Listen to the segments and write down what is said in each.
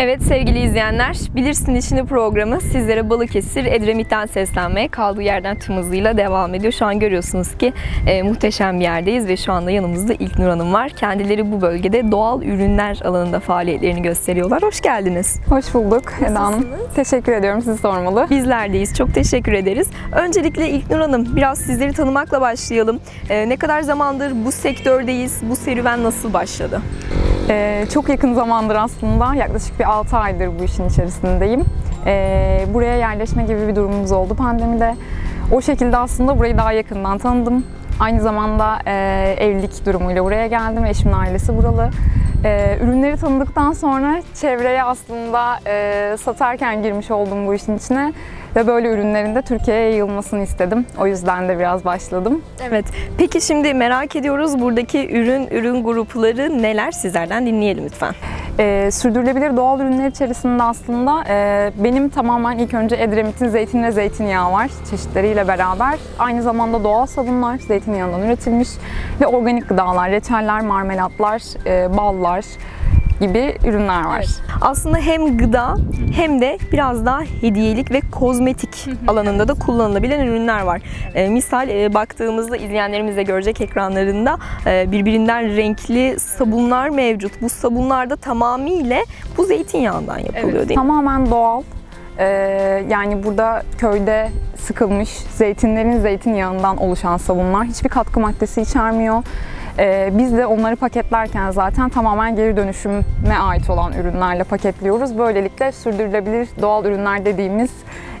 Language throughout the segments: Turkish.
Evet sevgili izleyenler, Bilirsin İşini programı sizlere Balıkesir Edremit'ten seslenmeye kaldığı yerden tüm hızıyla devam ediyor. Şu an görüyorsunuz ki e, muhteşem bir yerdeyiz ve şu anda yanımızda İlknur Hanım var. Kendileri bu bölgede doğal ürünler alanında faaliyetlerini gösteriyorlar. Hoş geldiniz. Hoş bulduk Eda Hanım. Teşekkür ediyorum. Sizi sormalı. Bizlerdeyiz. Çok teşekkür ederiz. Öncelikle İlknur Hanım biraz sizleri tanımakla başlayalım. E, ne kadar zamandır bu sektördeyiz? Bu serüven nasıl başladı? Ee, çok yakın zamandır aslında. Yaklaşık bir 6 aydır bu işin içerisindeyim. Ee, buraya yerleşme gibi bir durumumuz oldu pandemide. O şekilde aslında burayı daha yakından tanıdım. Aynı zamanda e, evlilik durumuyla buraya geldim. Eşimin ailesi buralı. Ee, ürünleri tanıdıktan sonra çevreye aslında e, satarken girmiş oldum bu işin içine. Ve böyle ürünlerin de Türkiye'ye yayılmasını istedim. O yüzden de biraz başladım. Evet. Peki şimdi merak ediyoruz buradaki ürün ürün grupları neler sizlerden dinleyelim lütfen. Ee, sürdürülebilir doğal ürünler içerisinde aslında e, benim tamamen ilk önce Edremit'in zeytin ve zeytinyağı var çeşitleriyle beraber. Aynı zamanda doğal sabunlar zeytinyağından üretilmiş ve organik gıdalar, reçeller, marmelatlar, e, ballar gibi ürünler var. Aslında hem gıda hem de biraz daha hediyelik ve kozmetik alanında da kullanılabilen ürünler var. Ee, misal e, baktığımızda izleyenlerimiz de görecek ekranlarında e, birbirinden renkli sabunlar mevcut. Bu sabunlar da tamamıyla bu zeytinyağından yapılıyor değil mi? Tamamen doğal. Ee, yani burada köyde sıkılmış zeytinlerin zeytinyağından oluşan sabunlar. Hiçbir katkı maddesi içermiyor. Ee, biz de onları paketlerken zaten tamamen geri dönüşüme ait olan ürünlerle paketliyoruz. Böylelikle sürdürülebilir doğal ürünler dediğimiz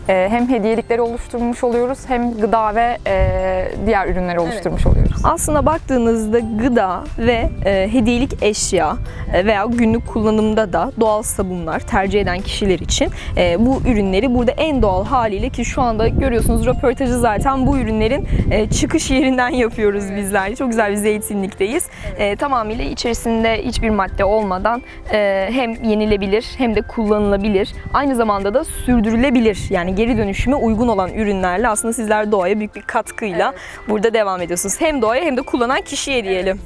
e, hem hediyelikleri oluşturmuş oluyoruz hem gıda ve e, diğer ürünleri oluşturmuş oluyoruz. Aslında baktığınızda gıda ve e, hediyelik eşya e, veya günlük kullanımda da doğal sabunlar tercih eden kişiler için e, bu ürünleri burada en doğal haliyle ki şu anda görüyorsunuz röportajı zaten bu ürünlerin e, çıkış yerinden yapıyoruz bizler. Çok güzel bir zeytinlikteyiz. E, tamamıyla içerisinde hiçbir madde olmadan e, hem yenilebilir hem de kullanılabilir. Aynı zamanda da sürdürülebilir yani geri dönüşüme uygun olan ürünlerle aslında sizler doğaya büyük bir katkıyla burada devam ediyorsunuz. Hem doğaya hem de kullanan kişiye diyelim.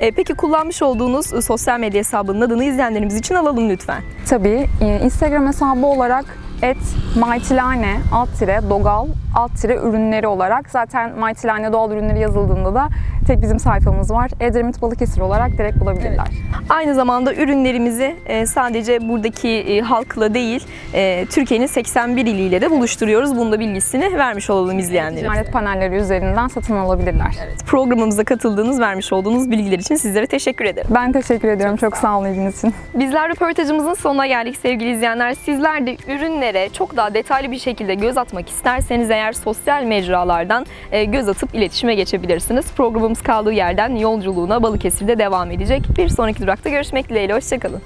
E, peki kullanmış olduğunuz e, sosyal medya hesabının adını izleyenlerimiz için alalım lütfen. Tabii e, Instagram hesabı olarak et maitilane alt tire dogal alt tire ürünleri olarak zaten maitilane doğal ürünleri yazıldığında da tek bizim sayfamız var. Edremit Balıkesir olarak direkt bulabilirler. Aynı zamanda ürünlerimizi e, sadece buradaki e, halkla değil e, Türkiye'nin 81 iliyle de buluşturuyoruz. Bunun da bilgisini vermiş olalım izleyenlere. İnternet panelleri üzerinden satın alabilirler. Programımıza katıldığınız, vermiş olduğunuz bilgiler için sizlere teşekkür ederim. Ben teşekkür ediyorum. Çok sağ olun ilginiz için. Bizler röportajımızın sonuna geldik sevgili izleyenler. Sizler de ürünlere çok daha detaylı bir şekilde göz atmak isterseniz eğer sosyal mecralardan e, göz atıp iletişime geçebilirsiniz. Programımız kaldığı yerden yolculuğuna Balıkesir'de devam edecek. Bir sonraki durakta görüşmek dileğiyle. Hoşçakalın.